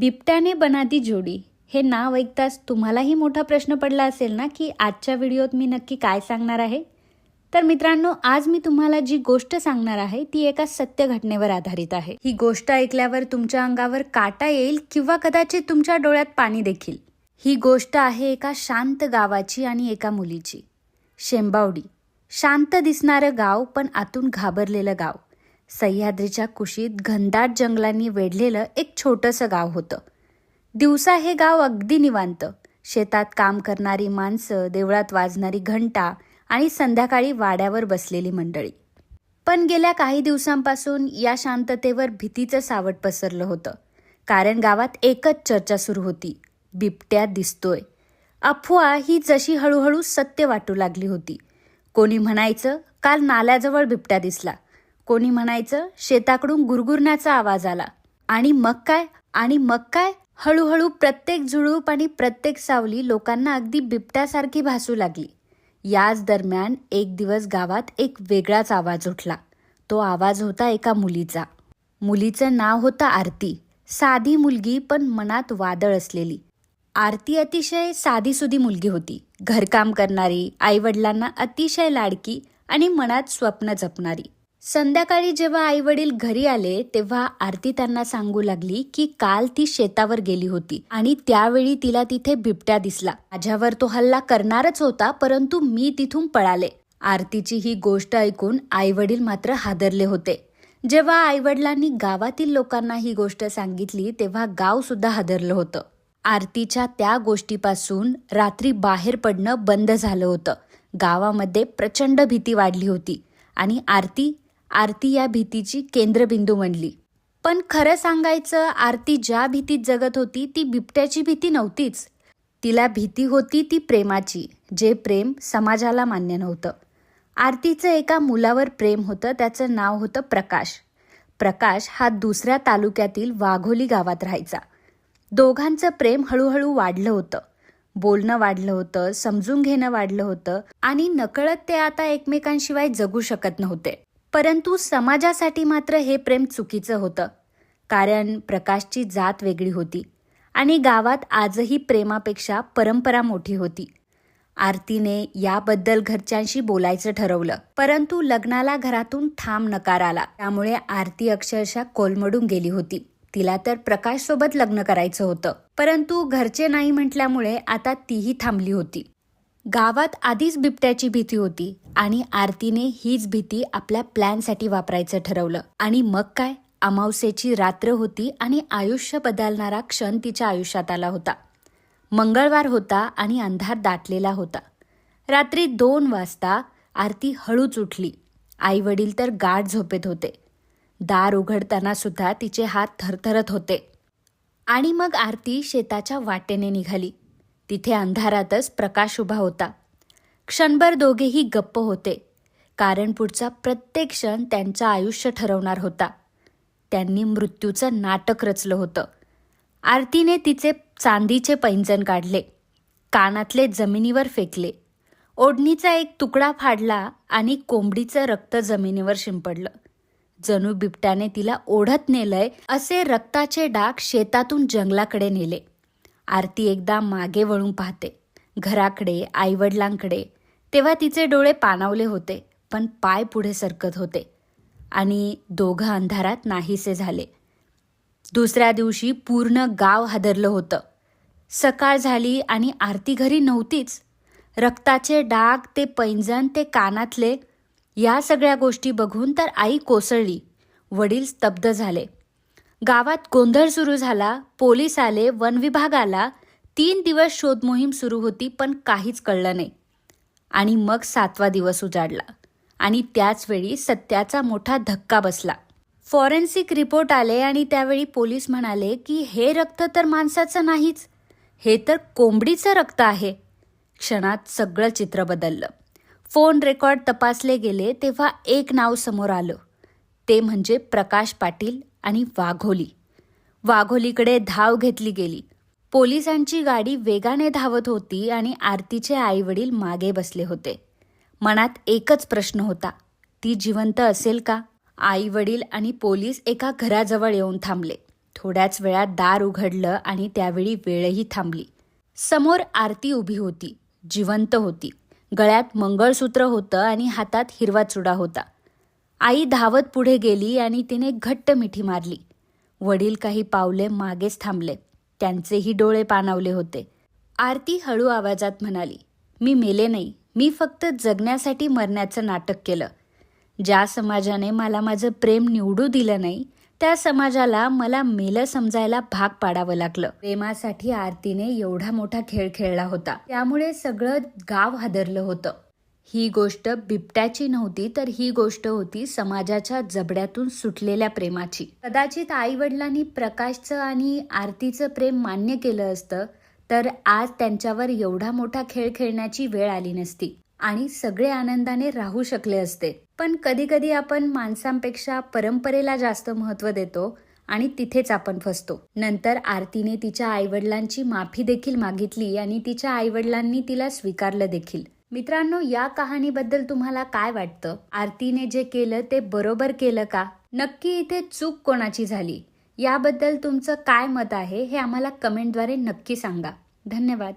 बिबट्याने बनादी जोडी. हे नाव ऐकताच तुम्हालाही मोठा प्रश्न पडला असेल ना की आजच्या व्हिडिओत मी नक्की काय सांगणार आहे? तर मित्रांनो आज मी तुम्हाला जी गोष्ट सांगणार आहे ती एका सत्य घटनेवर आधारित आहे. ही गोष्ट ऐकल्यावर तुमच्या अंगावर काटा येईल किंवा कदाचित तुमच्या डोळ्यात पाणी देखील. ही गोष्ट आहे एका शांत गावाची आणि एका मुलीची. शेंबावडी. शांत दिसणारं गाव पण आतून घाबरलेलं गाव. सह्याद्रीच्या कुशीत घनदाट जंगलांनी वेढलेलं एक छोटंसं गाव होतं. दिवसा हे गाव अगदी निवांत. शेतात काम करणारी माणसं देवळात वाजणारी घंटा आणि संध्याकाळी वाड्यावर बसलेली मंडळी. पण गेल्या काही दिवसांपासून या शांततेवर भीतीचं सावट पसरलं होतं. कारण गावात एकच चर्चा सुरू होती. बिबट्या दिसतोय. अफवा ही जशी हळूहळू सत्य वाटू लागली होती. कोणी म्हणायचं काल नाल्याजवळ बिबट्या दिसला. कोणी म्हणायचं शेताकडून गुरगुरण्याचा आवाज आला. आणि मग काय? आणि मग काय? हळूहळू प्रत्येक झुळूप आणि प्रत्येक सावली लोकांना अगदी बिबट्यासारखी भासू लागली. याच दरम्यान एक दिवस गावात एक वेगळाच आवाज उठला. तो आवाज होता एका मुलीचा. मुलीचं नाव होतं आरती. साधी मुलगी पण मनात वादळ असलेली. आरती अतिशय साधीसुधी मुलगी होती. घरकाम करणारी आईवडिलांना अतिशय लाडकी आणि मनात स्वप्न जपणारी. संध्याकाळी जेव्हा आईवडील घरी आले तेव्हा आरती त्यांना सांगू लागली की काल ती शेतावर गेली होती आणि त्यावेळी तिला तिथे बिबट्या दिसला. माझ्यावर तो हल्ला करणारच होता परंतु मी तिथून पळाले. आरतीची ही गोष्ट ऐकून आईवडील मात्र हादरले होते. जेव्हा आईवडिलांनी गावातील लोकांना ही गोष्ट सांगितली तेव्हा गाव सुद्धा हादरलं होतं. आरतीच्या त्या गोष्टीपासून रात्री बाहेर पडणं बंद झालं होतं. गावामध्ये प्रचंड भीती वाढली होती आणि आरती आरती या भीतीची केंद्रबिंदू बनली. पण खरं सांगायचं आरती ज्या भीतीत जगत होती ती बिबट्याची भीती नव्हतीच. तिला भीती होती ती प्रेमाची जे प्रेम समाजाला मान्य नव्हतं. आरतीचं एका मुलावर प्रेम होतं त्याचं नाव होतं प्रकाश. प्रकाश हा दुसऱ्या तालुक्यातील वाघोली गावात राहायचा. दोघांचं प्रेम हळूहळू वाढलं होतं. बोलणं वाढलं होतं समजून घेणं वाढलं होतं आणि नकळत ते आता एकमेकांशिवाय जगू शकत नव्हते. परंतु समाजासाठी मात्र हे प्रेम चुकीचं होतं. कारण प्रकाशची जात वेगळी होती आणि गावात आजही प्रेमापेक्षा परंपरा मोठी होती. आरतीने याबद्दल घरच्यांशी बोलायचं ठरवलं. परंतु लग्नाला घरातून ठाम नकार आला. त्यामुळे आरती अक्षरशः कोलमडून गेली होती. तिला तर प्रकाश सोबत लग्न करायचं होतं. परंतु घरचे नाही म्हटल्यामुळे आता तीही थांबली होती. गावात आधीच बिबट्याची भीती होती आणि आरतीने हीच भीती आपल्या प्लॅनसाठी वापरायचं ठरवलं. आणि मग काय? अमावस्येची रात्र होती आणि आयुष्य बदलणारा क्षण तिच्या आयुष्यात आला होता. मंगळवार होता आणि अंधार दाटलेला होता. रात्री दोन वाजता आरती हळूच उठली. आई वडील तर गाढ झोपेत होते. दार उघडताना सुद्धा तिचे हात थरथरत होते. आणि मग आरती शेताच्या वाटेने निघाली. तिथे अंधारातच प्रकाश उभा होता. क्षणभर दोघेही गप्प होते. कारण पुढचा प्रत्येक क्षण त्यांचं आयुष्य ठरवणार होता. त्यांनी मृत्यूचं नाटक रचलं होतं. आरतीने तिचे चांदीचे पैंजण काढले. कानातले जमिनीवर फेकले. ओढणीचा एक तुकडा फाडला आणि कोंबडीचं रक्त जमिनीवर शिंपडलं. जणू बिबट्याने तिला ओढत नेलंय असे रक्ताचे डाग शेतातून जंगलाकडे नेले. आरती एकदा मागे वळून पाहते. घराकडे आईवडिलांकडे. तेव्हा तिचे डोळे पाणावले होते पण पाय पुढे सरकत होते. आणि दोघं अंधारात नाहीसे झाले. दुसऱ्या दिवशी पूर्ण गाव हादरलं होतं. सकाळ झाली आणि आरती घरी नव्हतीच. रक्ताचे डाग ते पैंजण ते कानातले या सगळ्या गोष्टी बघून तर आई कोसळली. वडील स्तब्ध झाले. गावात गोंधळ सुरू झाला पोलीस आले वन विभाग आला. तीन दिवस शोध मोहीम सुरू होती पण काहीच कळलं नाही. आणि मग सातवा दिवस उजाडला. आणि त्याचवेळी सत्याचा मोठा धक्का बसला. फॉरेन्सिक रिपोर्ट आले आणि त्यावेळी पोलीस म्हणाले की हे रक्त तर माणसाचं नाहीच. हे तर कोंबडीचं रक्त आहे. क्षणात सगळं चित्र बदललं. फोन रेकॉर्ड तपासले गेले तेव्हा एक नाव समोर आलं. ते म्हणजे प्रकाश पाटील आणि वाघोली. वाघोलीकडे धाव घेतली गेली. पोलिसांची गाडी वेगाने धावत होती आणि आरतीचे आईवडील मागे बसले होते. मनात एकच प्रश्न होता ती जिवंत असेल का? आई वडील आणि पोलीस एका घराजवळ येऊन थांबले. थोड्याच वेळात दार उघडलं आणि त्यावेळी वेळही थांबली. समोर आरती उभी होती जिवंत होती. गळ्यात मंगळसूत्र होतं आणि हातात हिरवा चुडा होता. आई धावत पुढे गेली आणि तिने घट्ट मिठी मारली. वडील काही पावले मागेच थांबले. त्यांचेही डोळे पाणावले होते. आरती हळू आवाजात म्हणाली मी मेले नाही. मी फक्त जगण्यासाठी मरण्याचं नाटक केलं. ज्या समाजाने मला माझं प्रेम निवडू दिलं नाही त्या समाजाला मला मेलं समजायला भाग पाडावं लागलं. प्रेमासाठी आरतीने एवढा मोठा खेळ खेळला होता. त्यामुळे सगळं गाव हादरलं होतं. ही गोष्ट बिबट्याची नव्हती तर ही गोष्ट होती समाजाच्या जबड्यातून सुटलेल्या प्रेमाची. कदाचित आई वडिलांनी प्रकाशचं आणि आरतीचं प्रेम मान्य केलं असतं तर आज त्यांच्यावर एवढा मोठा खेळ खेळण्याची वेळ आली नसती आणि सगळे आनंदाने राहू शकले असते. पण कधी कधी आपण माणसांपेक्षा परंपरेला जास्त महत्त्व देतो आणि तिथेच आपण फसतो. नंतर आरतीने तिच्या आईवडिलांची माफी देखील मागितली आणि तिच्या आईवडिलांनी तिला स्वीकारलं देखील. मित्रांनो या कहाणीबद्दल तुम्हाला काय वाटतं? आरतीने जे केलं ते बरोबर केलं का? नक्की इथे चूक कोणाची झाली? याबद्दल तुमचं काय मत आहे हे आम्हाला कमेंटद्वारे नक्की सांगा. धन्यवाद.